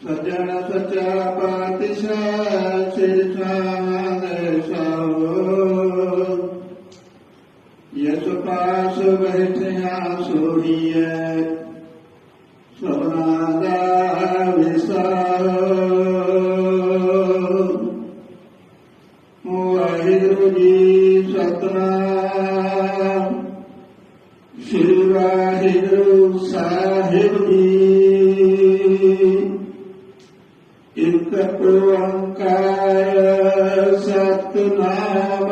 ਸਜਣ ਸਚਾ ਪਾਤਸ਼ਾਹ ਸਿਰ ਸਾਹਮਣੇ ਸਾਵੋ। ਯਸ ਪਾਸ ਬੈਠਿਆ ਸੋਹੀਐ, ਸਭਨਾ ਦਾ ਵਿਸਾਰੋ। ਵਾਹਿਗੁਰੂ ਜੀ ਸਤਨਾਮ। ਸ੍ਰੀ ਵਾਹਿਗੁਰੂ ਸਾਹਿਬ ਜੀ ਇਕ ਓੰਕਾਰ ਸਤਨਾਮ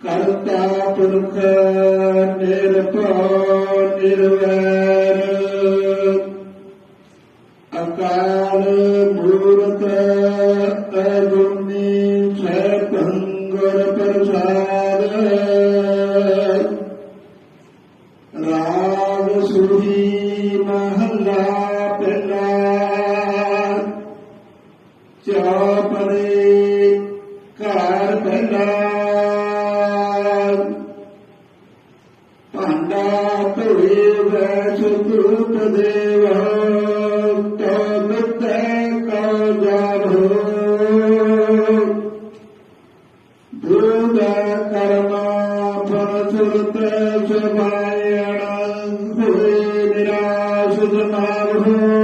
ਕਰਤਾ ਪੁਰਖ ਨਿਰਭਉ ਨਿਰਵੈਰ ਅਕਾਲ ਮੂਰਤ ਅਜੁਨੀ ਸੈਭੰਗੁਰ ਪ੍ਰਸਾਦ ਰਾਗ ਸੁਹੀ ਮਹੱਲਾ ਪਹਿਲਾ ਚੌਪੜੇ, ਘਰ ਪਹਿਲਾ ਭਾਂਡਾ ਧੋਏ ਵੈਸ ਧੂਪ ਦੇਵ ਤਬ ਤੈ ਕਉ ਜਾਭੋ ਦੁਰਗਾ ਕਰਮਾ ਫਰਸੁਰਤ ਸਭਾਇਣ ਹੋਏ ਨਿਰਾਸ਼ ਜਨਾਭੋ ਭਾਂਡਾ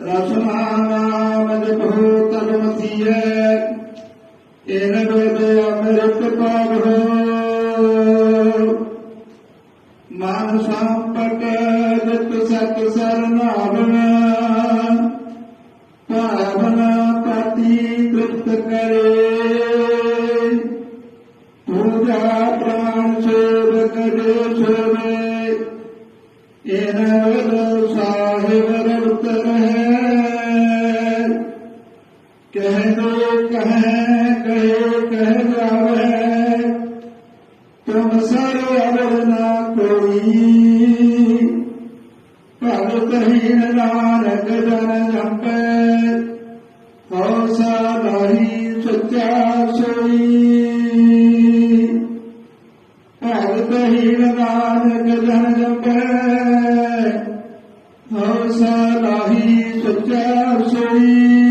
ਰਸਨਾ ਨਾਮ ਜਪੋ ਤਨ ਮਸੀਐ ਇਹ ਸਾਹਿਬ ਰਤ ਰਹੇ। ਕਹਿ ਕਹੈ, ਕਹੇ, ਕਹਿ ਜਾਵੇ। ਤੁਮ ਸਰ ਅਵਰ ਨਾ ਕੋਈ। ਭਗਤ ਹੀਨ ਨਾਨਕ ਜਨ ਜਪੈ। ਹਉ ਸਾਧਾਈ ਸੱਚਾ ਹਉ ਸਾਧਾਈ ਸੱਚਾ ਸੋਈ